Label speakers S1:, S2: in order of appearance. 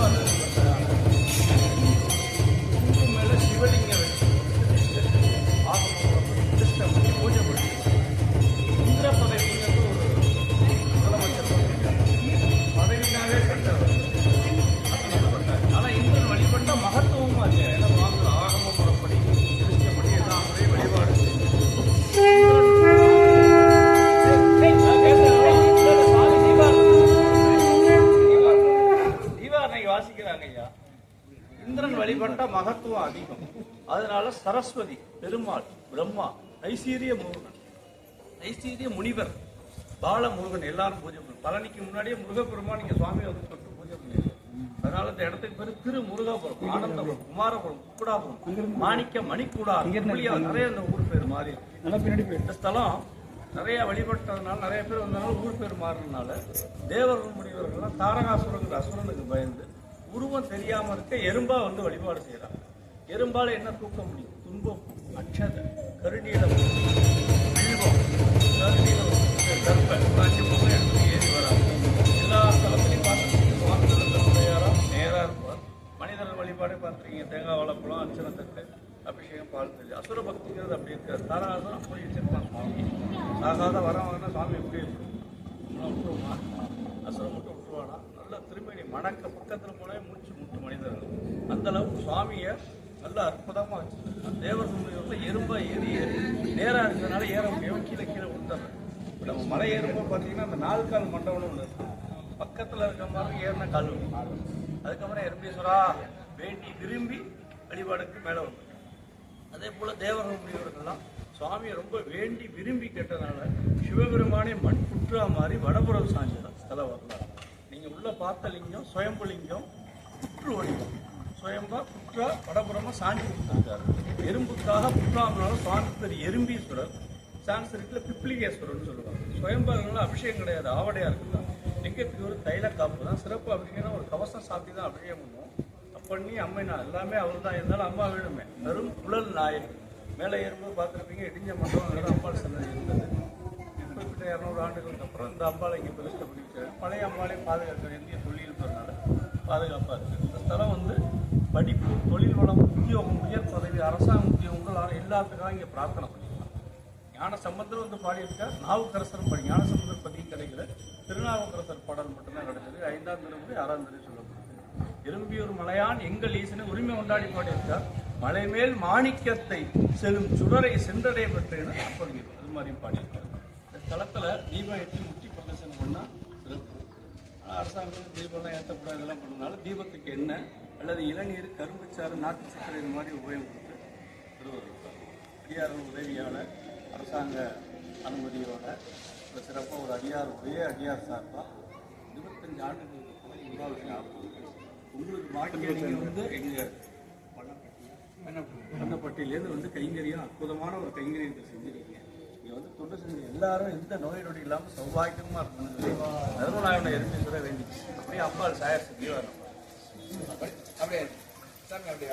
S1: Cuba. வழிபட்ட மகத்துவம் அதிகம். அதனால சரஸ்வதி பெருமாள் பிரம்மா ஐசீரிய முருகன் ஐசீரிய முனிவர் பால முருகன் எல்லாரும் பூஜை பண்ணும் பழனிக்கு முன்னாடியே முருகப்பெருமான் நீங்க சுவாமி வந்து தொட்டு பூஜை பண்ணிருக்கோம் அதனால இந்த இடத்துக்கு பேரு திரு முருகாபுரம் ஆனந்தபுரம் குமாரபுரம் குக்குடாபுரம் மாணிக்க மணிக்கூடா புளியா- நிறைய இந்த ஊர் பேர் மாறி. இந்த ஸ்தலம் நிறைய வழிபட்டதுனால நிறைய பேர் வந்தனால ஊர் பேர் மாறினால தேவர்கள் முனிவர்கள்லாம் தாரகாசுரங்கிற அசுரனுக்கு பயந்து உருவம் தெரியாம இருக்க எறும்பா வந்து வழிபாடு செய்யறாங்க எறும்பால என்ன தூக்க முடியும்? துன்பம் அக்ஷத கருநீலம் வில்வம் கருநீலம் கருப்பன் காஞ்சி பொங்கல் எடுத்து ஏறி வராங்க எல்லா ஸ்தலத்திலையும் பார்த்துருக்கீங்க சுவாமிகள் நேராக இருப்பார். மனிதர்கள் வழிபாடு பார்த்துருக்கீங்க. தேங்காய் வாழைப்பழம் அர்ச்சனை அபிஷேகம் பால் தெளி அசுர பக்திங்கிறது அப்படி இருக்காது. தாராசுரம் அப்படி வச்சிருப்பான் சுவாமி ஆகாத வரவங்கன்னா சுவாமி எப்படி இருக்கும். நம்மளாம் நல்லா திருமணி மணக்க பக்கத்தில் போனே மூச்சு முட்டு மனிதர்கள் அந்த அளவுக்கு சுவாமியை நல்லா அற்புதமாக வச்சு தேவர் சுந்தரியோட எறும்பா ஏறி ஏறி நேராக இருக்கிறதுனால ஏற முடியும் கீழே கீழே விட்டுறேன் இப்போ நம்ம மலை ஏறும்போது பார்த்தீங்கன்னா அந்த நாலு கால் மண்டபம்னு ஒன்று இருக்கு. பக்கத்தில் இருக்க மாதிரி ஏறின கால் அதுக்கப்புறம் எறும்பீஸ்வரா வேண்டி விரும்பி வழிபாடுக்கு மேலே வந்து அதே போல தேவர்கள் முடியவர்கள்லாம் சுவாமியை ரொம்ப வேண்டி விரும்பி கேட்டதுனால சிவபெருமானே மண் புற்றா மாதிரி வடபுறம் சாஞ்சதான் ஸ்தல வரலாறு. நீங்கள் உள்ள பார்த்த லிங்கம் சுயம்புலிங்கம் புற்று வடிவம். சுயம்பா புற்றா வடபுறமாக சாஞ்சி கொடுத்துருக்காரு எறும்புக்காக புற்றாமனால சுவாமி பேர் எறும்பீஸ்வரர் சான்ஸ்கிரிட்டில் பிப்ளிகேஸ்வரர்னு சொல்லுவாங்க. சுயம்பர்களால் அபிஷேகம் கிடையாது ஆவடையாக இருக்குதான் லிங்கத்துக்கு ஒரு தைல காப்பு தான். சிறப்பு அபிஷேகம் ஒரு கவசம் சாப்பிட்டு தான் அபிஷேகம் பண்ணுவோம் பண்ணி அம்மை நான் எல்லாமே அவர் தான் இருந்தாலும் அம்மா வேணுமே. வெறும் குழல் நாயன். மேலே ஏறும்போது பார்த்துருப்பீங்க இடிஞ்ச மண்டபம் அம்பாள் சன்னதி இருந்தது. கிட்டத்தட்ட இரநூறு ஆண்டுகளுக்கு அப்புறம் இந்த அம்பாளை இங்கே பிரதிஷ்டை பண்ணி வச்சாங்க பழைய அம்பாளை பாதுகாக்க இந்திய தொழில் பாதுகாப்பாக இருக்குது இந்த ஸ்தலம் வந்து படிப்பு தொழில் வளம் உத்தியோகம் உயர் பதவி அரசாங்க உத்தியோகங்கள் எல்லாத்துக்காக இங்கே பிரார்த்தனை பண்ணிக்கலாம். ஞான சம்பந்தர் வந்து பாடியிருக்கார் நாவுக்கரசரும் படி ஞான சம்பந்தர் பற்றி கிடைக்கல திருநாவுக்கரசர் பாடல் மட்டும்தான் கிடைச்சது ஐந்தாம் திருமுறை ஆறாம் தினம் சொல்லப்படுது எறும்பியூர் மலையான் எங்கள் ஈசனை உரிமை கொண்டாடி பாடியிருக்கார் மலை மேல் மாணிக்கத்தை செல்லும் சுடரை சென்றடைய பெற்றேன்னு சொல்கிறோம் அது மாதிரி பாடியிருக்கார் இந்த ஸ்தலத்துல தீபம் ஏற்றி முட்டி பிரதர்சனம் பண்ணா சிறப்பு. ஆனா அரசாங்கம் தீபம்லாம் ஏற்றக்கூடாது இதெல்லாம் பண்ணனால தீபத்துக்கு எண்ணெய் அல்லது இளநீர் கரும்புச்சாறு நாட்டு சர்க்கரை இது மாதிரி உபயோகம் கொடுத்து திருவள்ளுவர் அடியார்கள் உதவியால அரசாங்க அனுமதியோட ஒரு சிறப்பாக ஒரு அடியார் ஒரே அடியார் சார்பா இருபத்தஞ்சு ஆண்டுகளுக்கு இருக்கு. உங்களுக்கு பாக்கியம் நீங்க வந்து எங்க? பண்ணப்பட்டியிலேருந்து வந்து கைங்கரியம் அற்புதமான ஒரு கைங்கரியத்தை சொல்றது எல்லாரும் எந்த நோய் நொடி இல்லாமல் சௌபாகியமாக இருக்கணும் சொல்லி நறுமணாவினை எரிஞ்சு சொல்ல வேண்டி அப்படியே அப்பா சாயர் சொல்லி வரணும். அப்படியே சார் அப்படியே